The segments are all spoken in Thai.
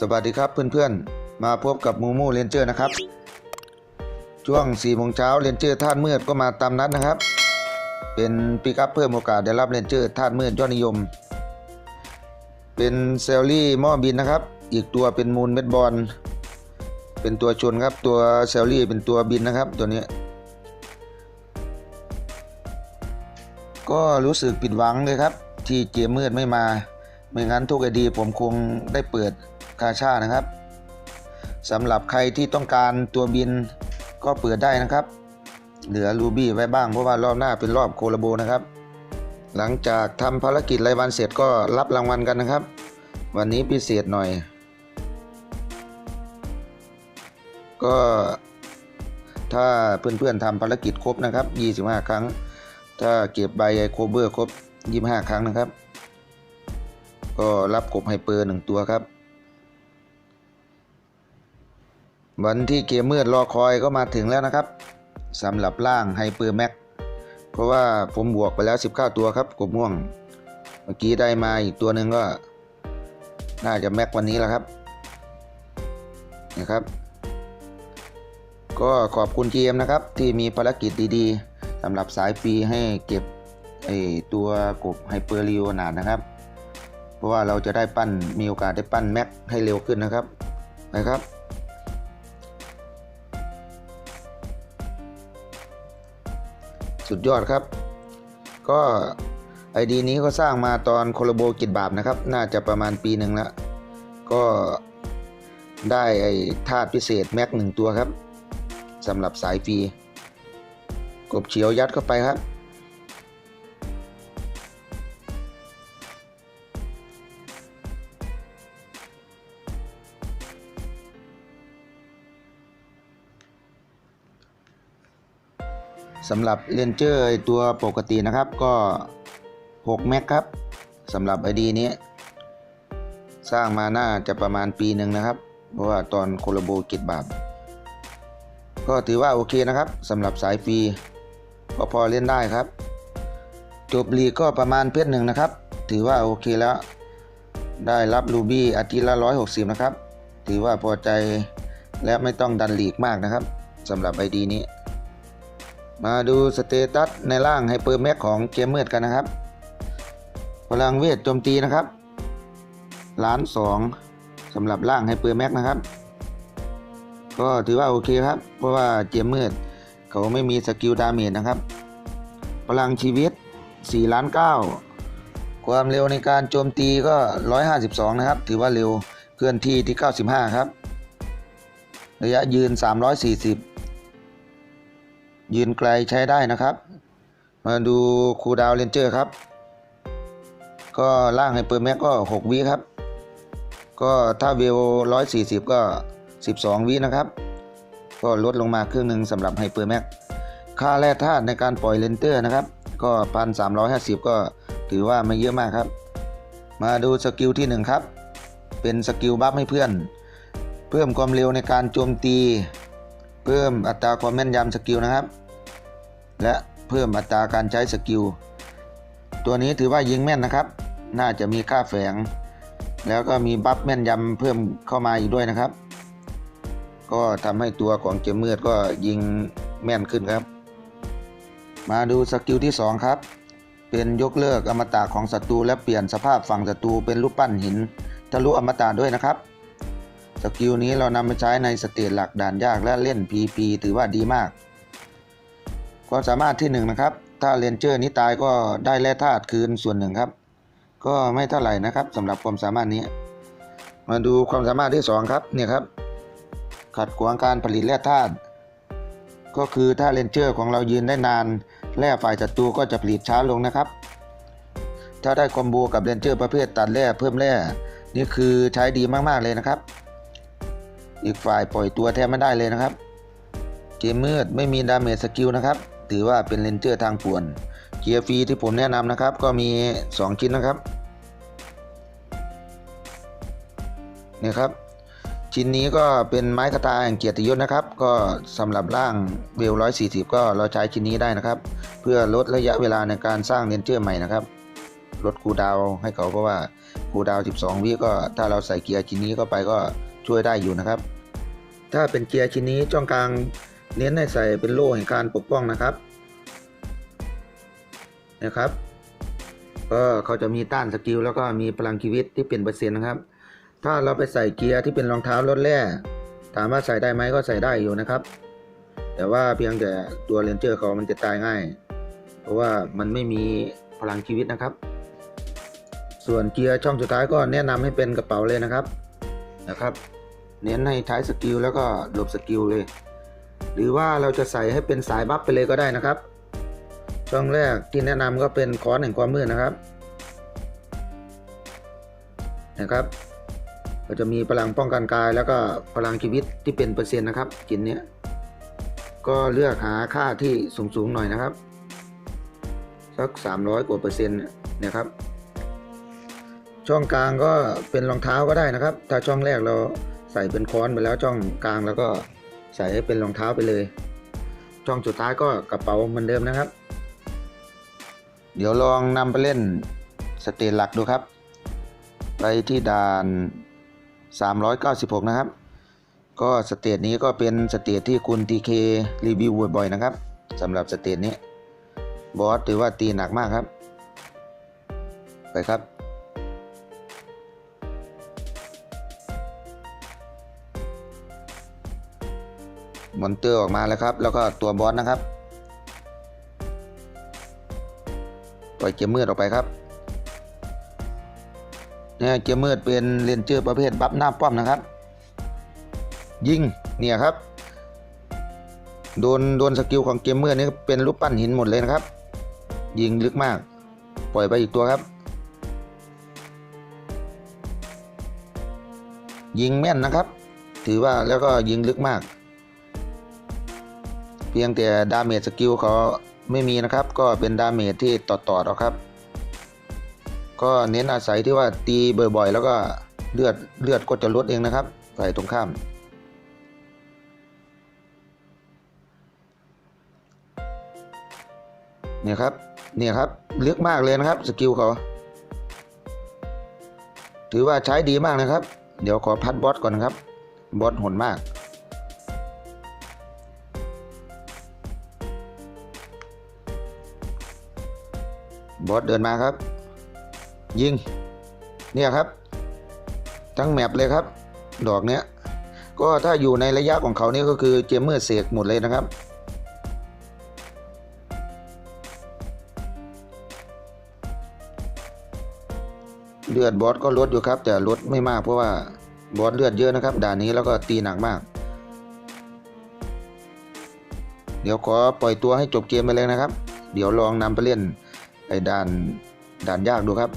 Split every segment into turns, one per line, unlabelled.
สวัสดีครับเพื่อนๆ มาพบกับมูมูเรนเจอร์นะครับ ช่วง4โมงเช้าเรนเจอร์ท่านมืดก็มาตามนัดนะครับ เป็นปิกอัพเพิ่มโอกาสได้รับเรนเจอร์ท่านมืดยอดนิยม เป็นเซลลี่หม้อบินนะครับ อีกตัวเป็นมูลเม็ดบอล เป็นตัวชนครับตัวเซลลี่เป็นตัวบินนะครับตัวนี้ ก็รู้สึกผิดหวังเลยครับ ที่เกมมืดไม่มา ไม่งั้นทุกไอดีผมคงได้เปิด กาชานะครับสำหรับใครที่ต้องการตัวบินก็เปิดได้นะครับ เหลือรูบี้ไว้บ้างเพราะว่ารอบหน้าเป็นรอบโคลาโบนะครับ หลังจากทำภารกิจรายวันเสร็จก็รับรางวัลกันนะครับ วันนี้พิเศษหน่อย ก็ถ้าเพื่อนๆทำภารกิจครบนะครับ 25 ครั้ง ถ้าเก็บใบไอโคเบอร์ครบ 25 ครั้งนะครับ ก็รับกบไฮเปอร์หนึ่งตัวครับ วันที่เกมมืดรอคอยก็มาถึงแล้วนะครับสำหรับร่างไฮเปอร์แม็กเพราะว่าผมบวกไปแล้ว 19 ตัวครับกบม่วง เมื่อกี้ได้มาอีกตัวหนึ่งก็ น่าจะแม็กวันนี้แล้วครับนะครับ ก็ขอบคุณเกมนะครับ ที่มีภารกิจดีๆสำหรับสายฟรีให้เก็บไอตัวกบไฮเปอร์ลีโอนาดนะครับ เพราะว่าเราจะได้ปั้นมีโอกาสได้ปั้นแม็กให้เร็วขึ้นนะครับนะครับ สุดยอดครับ ก็ไอดีนี้ก็สร้างมาตอนโคโลโบกิจบาปนะครับ น่าจะประมาณปีหนึ่งแล้ว ก็ได้ไอธาตุพิเศษแม็กหนึ่งตัวครับสำหรับสายฟรีกบเฉียวยัดเข้าไปครับ สำหรับเลนเจอร์ตัวปกตินะครับก็ 6 แม็กครับสำหรับ ID นี้ สร้างมาน่าจะประมาณปีหนึ่งนะครับ เพราะว่าตอนโคลโบกิจบาปก็ถือว่าโอเคนะครับสำหรับสายฟรีก็พอเล่นได้ครับ จบลีก็ประมาณเพชรหนึ่งนะครับ ถือว่าโอเคแล้ว ได้รับรูบี้อาทิตย์ละ 160 นะครับ ถือว่าพอใจและไม่ต้องดันลีกมากนะครับสำหรับ ID นี้ มาดูสเตตัสในร่างไฮเปอร์แม็กของเกมเมอร์กันนะครับ พลังเวทโจมตีนะครับล้านสองสำหรับร่างไฮเปอร์แม็กนะครับ ก็ถือว่าโอเคครับ เพราะว่าเกมเมอร์เขาไม่มีสกิลดาเมจนะครับ พลังชีวิต4ล้าน9ความเร็วในการโจมตีก็ 152 นะครับ ถือว่าเร็วเคลื่อนที่ที่ 95 ครับ ระยะยืน 340 ยืนไกลใช้ได้นะครับ มาดูคูดาวเลนเจอร์ครับ ก็ล่างไฮเปอร์แม็กก็ 6วิครับ ก็ถ้าเวล140 ก็ 12วินะครับ ก็ลดลงมาครึ่งหนึ่งสำหรับไฮเปอร์แม็กค่าแร่ธาตุในการปล่อยเลนเตอร์นะครับ ก็ 1,350 ก็ถือว่าไม่เยอะมากครับ มาดูสกิลที่ 1 ครับ เป็นสกิลบัฟให้เพื่อน เพิ่มความเร็วในการโจมตี เพิ่มอัตราความแม่นยำสกิลนะครับ และเพิ่มอัตราการใช้สกิล ตัวนี้ถือว่ายิงแม่นนะครับ น่าจะมีค่าแฝง แล้วก็มีบัฟแม่นยำเพิ่มเข้ามาอีกด้วยนะครับ ก็ทำให้ตัวของเกมเมือดก็ยิงแม่นขึ้นครับ มาดูสกิลที่ 2 ครับ เป็นยกเลิกอมตะของศัตรูและเปลี่ยนสภาพฝั่งศัตรูเป็นรูปปั้นหินทะลุอมตะด้วยนะครับ สกิลนี้เรานำไปใช้ในสเตจหลักด่านยากและเล่น PP ถือว่าดีมาก ความสามารถที่1นะครับ ถ้าเรนเจอร์นี้ตายก็ได้แร่ธาตุคืนส่วนหนึ่งครับ ก็ไม่เท่าไหร่นะครับสำหรับความสามารถนี้ มาดูความสามารถที่ 2 ครับเนี่ยครับ ขัดขวางการผลิตแร่ธาตุก็คือถ้าเรนเจอร์ของเรายืนได้นาน แร่ฝ่ายศัตรูก็จะผลิตช้าลงนะครับ ถ้าได้คอมโบกับเรนเจอร์ประเภทตัดแร่เพิ่มแร่นี่คือใช้ดีมากๆเลยนะครับ อีกฝ่ายปล่อยตัวแทบไม่ได้เลยนะครับ เกมมืดไม่มีดาเมจสกิลนะครับ ถือว่าเป็นเลนเจอร์ทางป่วน เกียร์ฟรีที่ผมแนะนำนะครับ ก็มี 2 ชิ้นนะครับนี่ครับ ชิ้นนี้ก็เป็นไม้คาตาแห่งเกียรติยศนะครับ ก็สำหรับร่างเวล140ก็เราใช้ชิ้นนี้ได้นะครับ เพื่อลดระยะเวลาในการสร้างเลนเจอร์ใหม่นะครับ ลดคูดาวให้เขาเพราะว่าคูดาว 12 วิก็ถ้าเราใส่เกียร์ชิ้นนี้เข้าไปก็ ช่วยได้อยู่นะครับ ถ้าเป็นเกียร์ชิ้นนี้ช่องกลางเน้นให้ใส่เป็นโล่แห่งการปกป้องนะครับนะครับก็เขาจะมีต้านสกิลแล้วก็มีพลังชีวิตที่เป็นเปอร์เซ็นต์นะครับ ถ้าเราไปใส่เกียร์ที่เป็นรองเท้ารถแร่ถามว่าใส่ได้ไหมก็ใส่ได้อยู่นะครับ แต่ว่าเพียงแต่ตัวเรนเจอร์เขามันจะตายง่าย เพราะว่ามันไม่มีพลังชีวิตนะครับ ส่วนเกียร์ช่องสุดท้ายก็แนะนำให้เป็นกระเป๋าเลยนะครับ นะครับ เน้นให้ท้ายสกิลแล้วก็หลบสกิลเลย หรือว่าเราจะใส่ให้เป็นสายบัฟไปเลยก็ได้นะครับ ช่องแรกที่แนะนำก็เป็นคอนแห่งความมืดนะครับ นะครับ ก็จะมีพลังป้องกันกายแล้วก็พลังชีวิตที่เป็นเปอร์เซ็นต์นะครับกินเนี้ยก็เลือกหาค่าที่สูงๆหน่อยนะครับ สัก 300 กว่าเปอร์เซ็นต์นี่ยครับ ช่องกลางก็เป็นรองเท้าก็ได้นะครับ ถ้าช่องแรกเราใส่เป็นค้อนไปแล้วช่องกลางแล้วก็ใส่ให้เป็นรองเท้าไปเลย ช่องสุดท้ายก็กระเป๋าเหมือนเดิมนะครับ เดี๋ยวลองนำไปเล่นสเตจหลักดูครับ ไปที่ด่าน 396 นะครับ ก็สเตจนี้ก็เป็นสเตจที่คุณทีเครีวิวบ่อยๆนะครับสำหรับสเตจนี้ บอสถือว่าตีหนักมากครับ ไปครับ มอนเตอร์ออกมาแล้วครับ แล้วก็ตัวบอสนะครับ ปล่อยเกมมืดออกไปครับเนี่ยเกมมืดเป็นเรนเจอร์ประเภทบัฟหน้าป้อมนะครับ ยิงเนี่ยครับ โดนโดนสกิลของเกมเมืดนี่เป็นรูปปั้นหินหมดเลยนะครับ ยิงลึกมาก ปล่อยไปอีกตัวครับ ยิงแม่นนะครับ ถือว่าแล้วก็ยิงลึกมาก พียงแต่ดาเมจสกิลเขาไม่มีนะครับ ก็เป็นดาเมจที่ต่อๆเอาครับ ก็เน้นอาศัยที่ว่าตีบ่อยๆ แล้วก็เลือดเลือดก็จะลดเองนะครับฝ่ายตรงข้ามเนี่ยครับเนี่ยครับลึกมากเลยนะครับสกิลเขาถือว่าใช้ดีมากนะครับ เดี๋ยวขอพัดบอสก่อนนะครับ บอสโหดมาก บอสเดินมาครับ ยิง เนี่ยครับ ทั้งแมปเลยครับ ดอกเนี้ย ก็ถ้าอยู่ในระยะของเขานี่ก็คือเจมเมอร์เสกหมดเลยนะครับ เลือดบอสก็ลดอยู่ครับ แต่ลดไม่มากเพราะว่าบอสเลือดเยอะนะครับ ด่านนี้แล้วก็ตีหนักมาก เดี๋ยวขอปล่อยตัวให้จบเกมไปเลยนะครับ เดี๋ยวลองนำไปเล่น ไอ้ด่านด่านยากดูครับ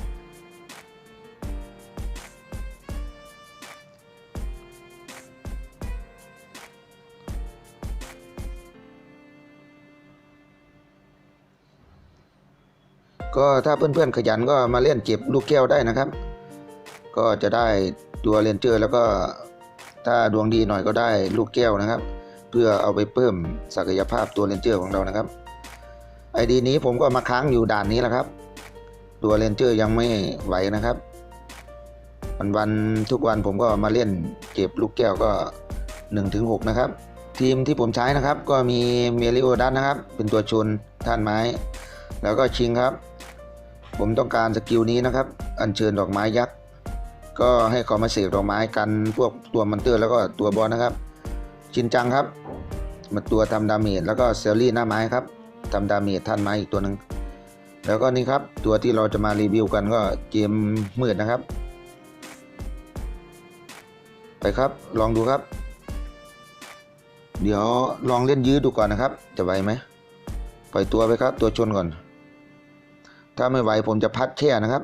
ก็ถ้าเพื่อนๆขยันก็มาเล่นเก็บลูกแก้วได้นะครับ ก็จะได้ตัวเรนเจอร์แล้วก็ถ้าดวงดีหน่อยก็ได้ลูกแก้วนะครับ เพื่อเอาไปเพิ่มศักยภาพตัวเรนเจอร์ของเรานะครับ ไอดีนี้ผมก็มาค้างอยู่ด่านนี้แหละครับ ตัวเรนเจอร์ยังไม่ไหวนะครับ วันวันทุกวันผมก็มาเล่นเก็บลูกแก้วก็1-6นะครับ ทีมที่ผมใช้นะครับ ก็มีเมลิโอดัสนะครับ เป็นตัวชนท่านไม้ แล้วก็ชิงครับ ผมต้องการสกิลนี้นะครับ อัญเชิญดอกไม้ยักษ์ก็ให้เขามาเสกดอกไม้กันพวกตัวมอนเตอร์แล้วก็ตัวบอสนะครับ ชินจังครับมาตัวทำดาเมจแล้วก็เซลลี่หน้าไม้ครับ ทำดาเมจท่านไม้อีกตัวหนึ่งแล้วก็นี่ครับตัวที่เราจะมารีวิวกันก็เกมมืดนะครับ ไปครับลองดูครับ เดี๋ยวลองเล่นยื้อดูก่อนนะครับ จะไหวไหมปล่อยตัวไปครับ ตัวชนก่อน ถ้าไม่ไหวผมจะพัดแค่นะครับ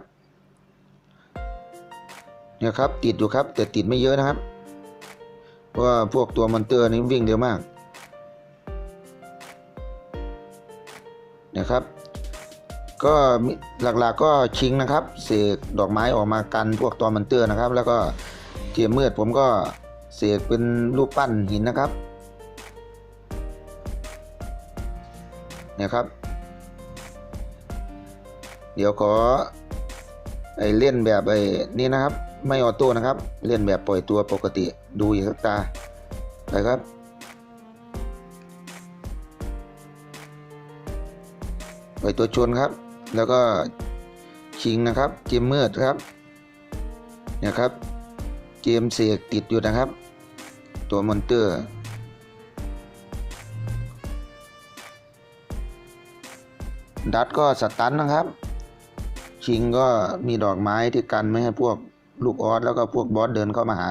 เนี่ยครับติดอยู่ครับ แต่ติดไม่เยอะนะครับ เพราะว่าพวกตัวมอนเตอร์นี้วิ่งเร็วมาก นะครับ ก็หลักๆก็ชิงนะครับเสกดอกไม้ออกมากันพวกตัวมอนเตอร์นะครับ แล้วก็เกมมืดผมก็เสกเป็นรูปปั้นหินนะครับนี่ยครับ เดี๋ยวขอไอเล่นแบบไอนี่นะครับ ไม่ออโต้นะครับ เล่นแบบปล่อยตัวปกติดูอีกสักตาไปครับ ล่อยตัวชนครับ แล้วก็ชิงนะครับเกมเมืดครับเนี่ยครับเกมเสกติดอยู่นะครับ ตัวมอนเตอร์ดัดก็สตันนะครับ ชิงก็มีดอกไม้ที่กันไม่ให้พวกลูกออสแล้วก็พวกบอสเดินเข้ามาหา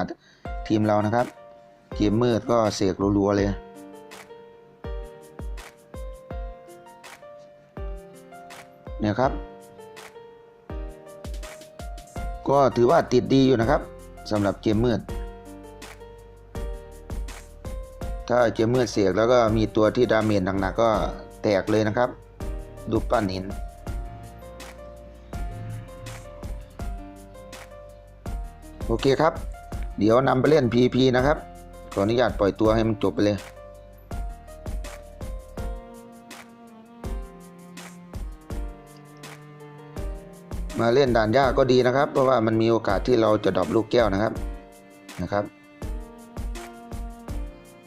ทีมเรานะครับ เกมมืดก็เสกรัวๆเลย เนี่ยครับ ก็ถือว่าติดดีอยู่นะครับสำหรับเกมมืด ถ้าเกมมืดเสียกแล้วก็มีตัวที่ดาเมจหนักๆก็แตกเลยนะครับดูปั้นหินโอเคครับ เดี๋ยวนำไปเล่น PP นะครับ ขออนุญาตปล่อยตัวให้มันจบไปเลย มาเล่นด่านยากก็ดีนะครับ เพราะว่ามันมีโอกาสที่เราจะดรอปลูกแก้วนะครับนะครับ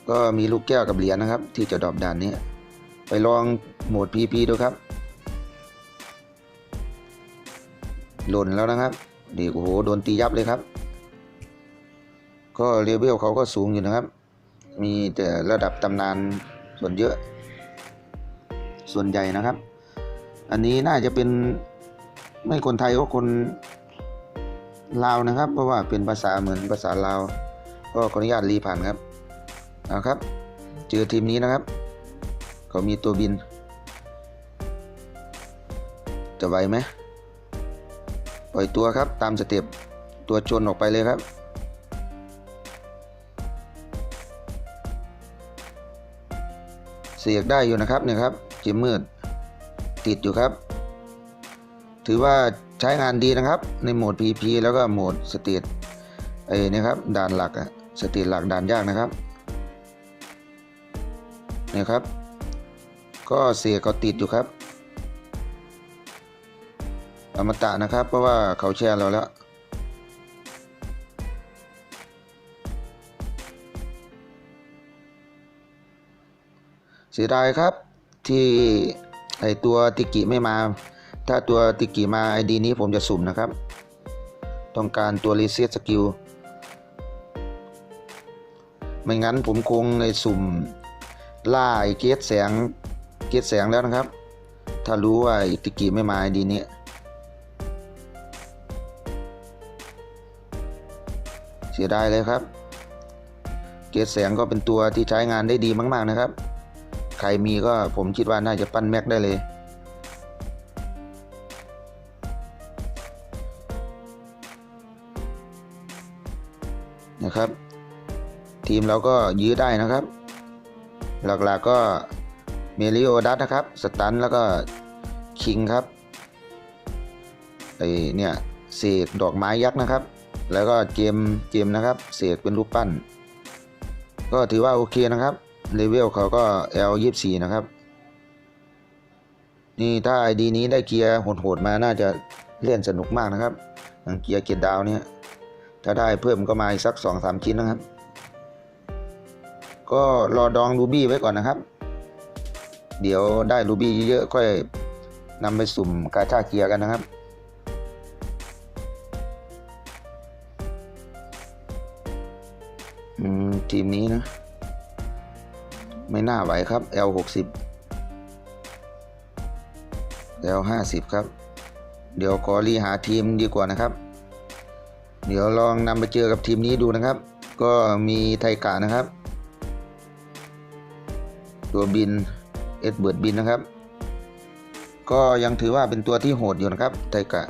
ก็มีลูกแก้วกับเหรียญนะครับ ที่จะดรอปด่านนี้ ไปลองโหมด PP ดูครับ หล่นแล้วนะครับดีโอ้โหโดนตียับเลยครับ ก็เลเวลเขาก็สูงอยู่นะครับ มีแต่ระดับตำนานส่วนเยอะ ส่วนใหญ่นะครับ อันนี้น่าจะเป็น ไม่คนไทยก็คนลาวนะครับ เพราะว่าเป็นภาษาเหมือนภาษาลาว ก็ขออนุญาตรีผ่านครับเอาครับ เจอทีมนี้นะครับ เขามีตัวบิน จะไหวไหมปล่อยตัวครับตามสเต็ปตัวชนออกไปเลยครับเสียกได้อยู่นะครับเนี่ยครับจิมมืด ติดอยู่ครับ ถือว่าใช้งานดีนะครับ ในโหมด PP แล้วก็โหมดสเตตไอ้นี่ครับด่านหลักอะสเตตหลักด่านยากนะครับเนี่ยครับ ก็เสียเขาติดอยู่ครับ อมตะนะครับ เพราะว่าเขาแชร์เราแล้วเสียดายครับที่ไอตัวติกิไม่มา ถ้าตัวติกิมาไอดีนี้ผมจะสุ่มนะครับ ต้องการตัวรีเซ็ตสกิลไม่งั้นผมคงในสุ่มล่าไอเกตแสงเกตแสงแล้วนะครับ ถ้ารู้ว่าติกิไม่มาไอดีนี้เสียดายเลยครับ เกตแสงก็เป็นตัวที่ใช้งานได้ดีมาก ๆนะครับ ใครมีก็ผมคิดว่าน่าจะปั้นแม็กได้เลย ทีมเราก็ยื้อได้นะครับ หลักๆก็เมลิโอดัสนะครับ สตันแล้วก็คิงครับไอเนี่ยเสกดอกไม้ยักษ์นะครับ แล้วก็เกมเกมนะครับเสกเป็นรูปปั้น ก็ถือว่าโอเคนะครับเลเวลเขาก็ L 2 4 นะครับ นี่ถ้าไอดีนี้ได้เกียร์โหดๆมาน่าจะเล่นสนุกมากนะครับอย่างเกียร์เกียร์ดาวเนี่ยถ้าได้เพิ่มก็มาอีกสัก2อสชิ้นนะครับ ก็รอดองรูบี้ไว้ก่อนนะครับ เดี๋ยวได้รูบี้เยอะๆค่อยนำไปสุ่มกาชาเกียร์กันนะครับ ทีมนี้นะ ไม่น่าไหวครับ L 6 0 L 5 0 ครับ เดี๋ยวขอรีหาทีมดีกว่านะครับ เดี๋ยวลองนำไปเจอกับทีมนี้ดูนะครับ ก็มีไทกะนะครับ ตัวบินเอ็ดเบิร์ดบินนะครับ ก็ยังถือว่าเป็นตัวที่โหดอยู่นะครับไทกะ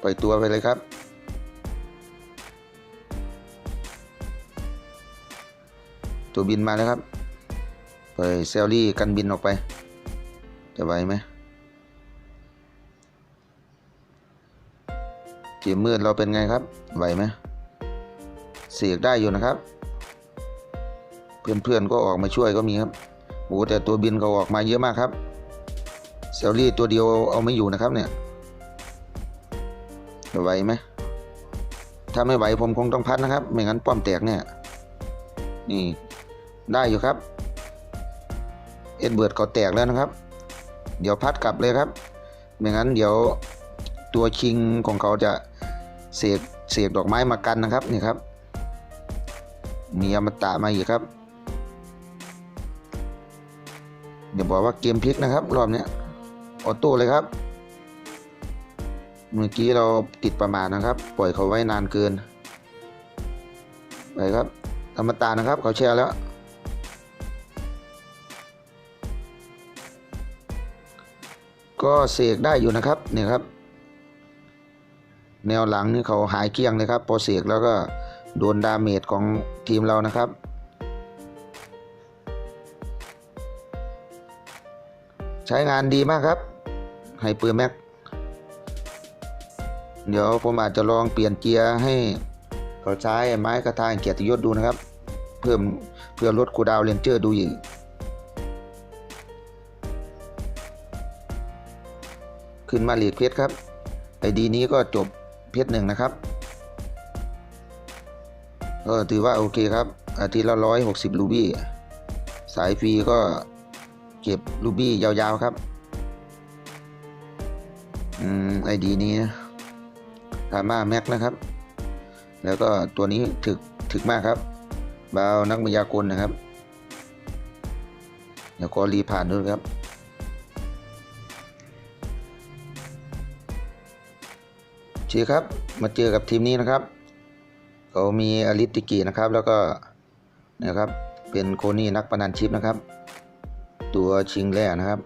ปล่อยตัวไปเลยครับ ตัวบินมาแล้วครับปล่อยเซลลี่กันบินออกไป จะไหวไหมเกมมืดเราเป็นไงครับ ไหวไหมเสียกได้อยู่นะครับ เพื่อนๆก็ออกมาช่วยก็มีครับโอ้แต่ตัวบินเขาออกมาเยอะมากครับเซลลี่ตัวเดียวเอาไม่อยู่นะครับเนี่ยไหวไหมถ้าไม่ไหวผมคงต้องพัดนะครับ ไม่งั้นป้อมแตกเนี่ยนี่ได้อยู่ครับ เอ็ดเบิร์ดเขาแตกแล้วนะครับ เดี๋ยวพัดกลับเลยครับ ไม่งั้นเดี๋ยวตัวคิงของเขาจะเสกเสกดอกไม้มากันนะครับนี่ครับมีอมตะมาอีกครับ เดี๋ยวบอกว่าเกมพลิกนะครับ รอบนี้ออโต้เลยครับ เมื่อกี้เราติดประมาทนะครับ ปล่อยเขาไว้นานเกิน ไปครับธรรมตานะครับ เขาแชร์แล้ว ก็เสกได้อยู่นะครับเนี่ยครับ แนวหลังนี่เขาหายเกลี้ยงเลยครับ พอเสกแล้วก็โดนดาเมจของทีมเรานะครับ ใช้งานดีมากครับไฮเปอร์แม็ก เดี๋ยวผมอาจจะลองเปลี่ยนเกียร์ให้เขาใช้ไม้กระทายเกียรติยศดูนะครับ เพิ่มเพื่อลดคูดาวเรนเจอร์ดูอีกขึ้นมาหลีดเพชรครับไอดีนี้ก็จบเพชรหนึ่งนะครับก็ถือว่าโอเคครับ อาทิตย์ละร้อยหกสิบลูบี้สายฟรีก็ เก็บลูบี้ยาวๆครับ อืมไอดีนี้พามาแม็กนะครับ แล้วก็ตัวนี้ถึกถึกมากครับบาวนักมายากลนะครับแล้วก็รีผ่านด้วยครับเชีครับ มาเจอกับทีมนี้นะครับ เขามีอลิติกินะครับ แล้วก็นะครับ เป็นโคนี่นักประนันชิปนะครับ ตัวชิงแร่นะครับ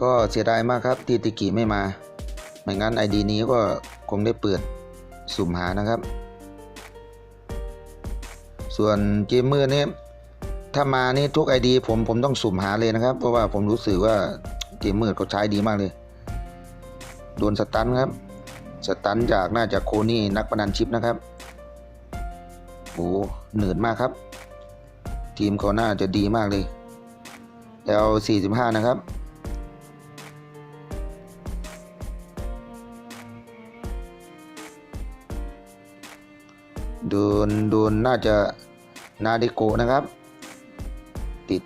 ก็เสียดายมากครับที่ติกิไม่มาไม่งั้นไอดีนี้ก็คงได้เปิดสุ่มหานะครับ ส่วนเกมเมอร์เนี่ยถ้ามานี่ทุกไอดีผมผมต้องสุ่มหาเลยนะครับ เพราะว่าผมรู้สึกว่าเกมเมอร์เขาใช้ดีมากเลย โดนสตันครับ สตันจากน่าจะโคนี่นักประนันชิปนะครับโอ้เหนืดมากครับ ทีมเขาน่าจะดีมากเลย แล้ว 45 นะครับ โดน โดน น่าจะนาดิโกนะครับ ติด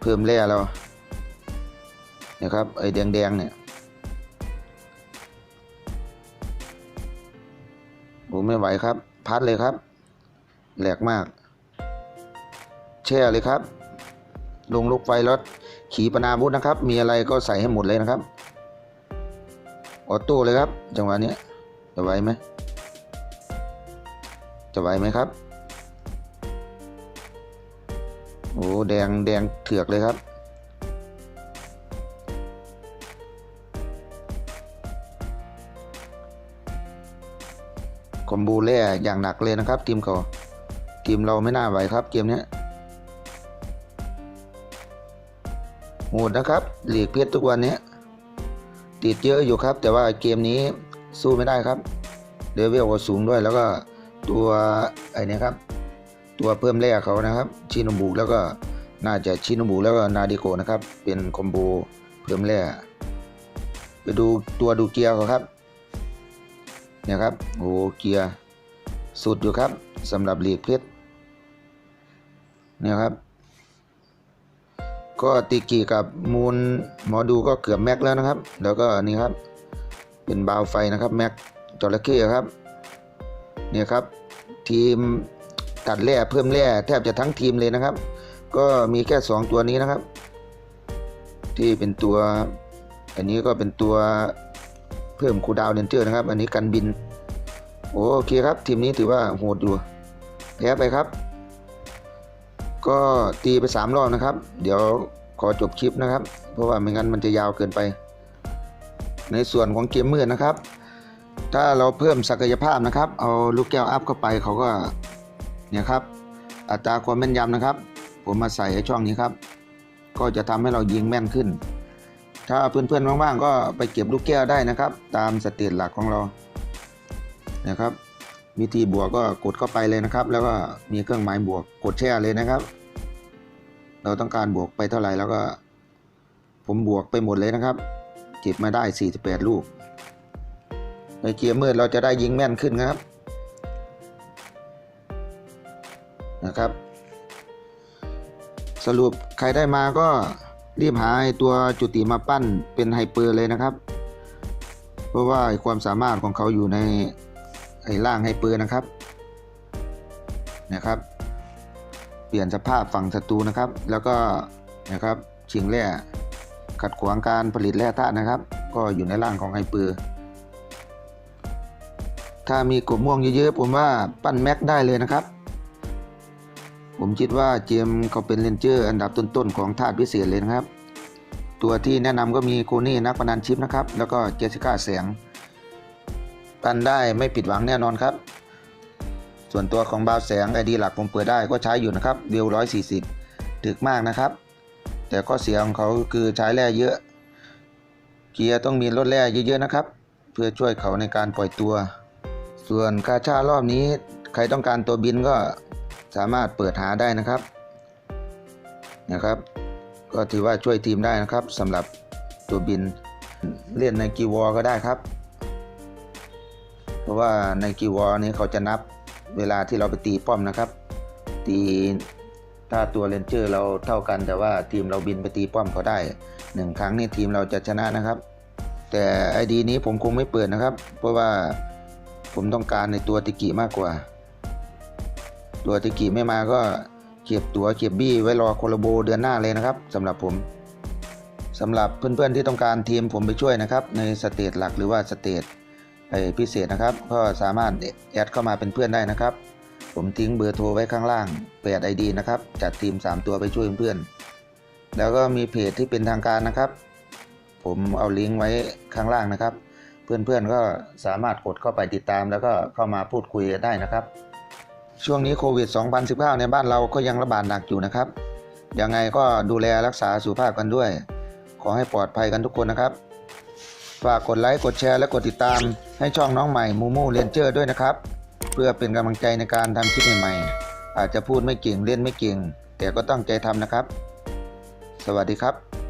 เพิ่มแร่เรานี่ยครับ ไอ้แดงๆเนี่ยโอ้ไม่ไหวครับ พัดเลยครับ แหลกมาก แช่เลยครับ ลงลูกไฟรถขีปนาวุธนะครับ มีอะไรก็ใส่ให้หมดเลยนะครับ ออโต้เลยครับ จังหวะนี้จะไหวไหมจะไหวไหมครับ โอ้แดงแดงเถือกเลยครับ คอมบูแร่อย่างหนักเลยนะครับ ทีมเขาทีมเราไม่น่าไหวครับเกมนี้ โหดนะครับหลีกเพชรทุกวันนี้ ติดเยอะอยู่ครับ แต่ว่าเกมนี้สู้ไม่ได้ครับเลเวลก็สูงด้วยแล้วก็ตัวไอ้นี่ครับ ตัวเพิ่มแร่เขานะครับ ชินบุแล้วก็น่าจะชินบุแล้วก็นาดิโกนะครับ เป็นคอมโบเพิ่มแร่ไปดูตัวดูเกียร์เขาครับเนี่ยครับโอ้เกียร์สุดอยู่ครับสำหรับหลีกเพชรเนี่ยครับ ก็ติกีกับมูลหมอดูก็เกือบแม็กแล้วนะครับ แล้วก็นี่ครับ เป็นบาวไฟนะครับแม็กจระเข้ครับเนี่ยครับ ทีมตัดแร่เพิ่มแร่แทบจะทั้งทีมเลยนะครับ ก็มีแค่ 2 ตัวนี้นะครับ ที่เป็นตัว อันนี้ก็เป็นตัวเพิ่มคูดาวเรนเจอร์นะครับ อันนี้กันบิน โอเคครับ ทีมนี้ถือว่าโหดอยู่แพ้ไปครับ ก็ตีไป 3 รอบนะครับ เดี๋ยวขอจบคลิปนะครับ เพราะว่าไม่งั้นมันจะยาวเกินไป ในส่วนของเกมมืดนะครับ ถ้าเราเพิ่มศักยภาพนะครับ เอาลูกแก้วอัพเข้าไปเขาก็เนี่ยครับ อัตราความแม่นยำนะครับ ผมมาใส่ให้ช่องนี้ครับ ก็จะทำให้เรายิงแม่นขึ้น ถ้าเพื่อนๆว่างๆก็ไปเก็บลูกแก้วได้นะครับ ตามสเตตหลักของเรานะครับ วิธีบวกก็กดเข้าไปเลยนะครับ แล้วก็มีเครื่องหมายบวกกดแช่เลยนะครับ เราต้องการบวกไปเท่าไหร่แล้วก็ ผมบวกไปหมดเลยนะครับ เก็บมาได้ 48 ลูก ในเกมมืดเราจะได้ยิงแม่นขึ้นครับนะครับ สรุปใครได้มาก็รีบหาตัวจุติมาปั้นเป็นไฮเปอร์เลยนะครับ เพราะว่าความสามารถของเขาอยู่ใน ไอ้ร่างไฮเปอร์นะครับนะครับ เปลี่ยนสภาพฝั่งศัตรูนะครับ แล้วก็นะครับชิงแร่ขัดขวางการผลิตแร่ธาตุนะครับ ก็อยู่ในร่างของไฮเปอร์ถ้ามีกบม่วงเยอะๆผมว่าปั้นแม็กได้เลยนะครับ ผมคิดว่าเจมเขาเป็นเลนเจอร์ อันดับต้นๆของธาตุพิเศษเลยนะครับ ตัวที่แนะนำก็มีโคนี่นักพนันชิปนะครับ แล้วก็เจสสิก้าแสง ปั้นได้ไม่ผิดหวังแน่นอนครับ ส่วนตัวของบาวแสงไอดีหลักผมเปิดได้ก็ใช้อยู่นะครับวลร้อยสี่สิบถึกมากนะครับ แต่ข้อเสียของเขาคือใช้แร่เยอะ เกียร์ต้องมีรถแร่เยอะๆนะครับ เพื่อช่วยเขาในการปล่อยตัว ส่วนกาชารอบนี้ใครต้องการตัวบินก็สามารถเปิดหาได้นะครับนะครับ ก็ถือว่าช่วยทีมได้นะครับสำหรับตัวบินเล่นในกีวอก็ได้ครับ เพราะว่าในกีวอนี้เขาจะนับเวลาที่เราไปตีป้อมนะครับ ตีถ้าตัวเลนเจอร์เราเท่ากันแต่ว่าทีมเราบินไปตีป้อมเขาได้หนึ่งครั้งนี่ทีมเราจะชนะนะครับ แต่ไอดีนี้ผมคงไม่เปิดนะครับ เพราะว่าผมต้องการในตัวติกิมากกว่า ตัวติกิไม่มาก็เก็บตัวเก็บบี้ไว้รอโคลาโบเดือนหน้าเลยนะครับสำหรับผมสำหรับเพื่อนๆที่ต้องการทีมผมไปช่วยนะครับ ในสเตจหลักหรือว่าสเตจ พิเศษนะครับก็สามารถแอดเข้ามาเป็นเพื่อนได้นะครับ ผมทิ้งเบอร์โทรไว้ข้างล่าง8 ID นะครับจัดทีม 3 ตัวไปช่วยเพื่อน แล้วก็มีเพจที่เป็นทางการนะครับ ผมเอาลิงก์ไว้ข้างล่างนะครับ เพื่อนๆก็สามารถกดเข้าไปติดตาม แล้วก็เข้ามาพูดคุยได้นะครับ ช่วงนี้โควิด 2019 ในบ้านเราก็ยังระบาดหนักอยู่นะครับยังไงก็ดูแลรักษาสุขภาพกันด้วย ขอให้ปลอดภัยกันทุกคนนะครับ ฝากกดไลค์ กดแชร์ และกดติดตาม ให้ช่องน้องใหม่มูมูเรนเจอร์ด้วยนะครับ เพื่อเป็นกำลังใจในการทำคลิปใหม่ๆอาจจะพูดไม่เก่งเล่นไม่เก่ง แต่ก็ต้องใจทำนะครับ สวัสดีครับ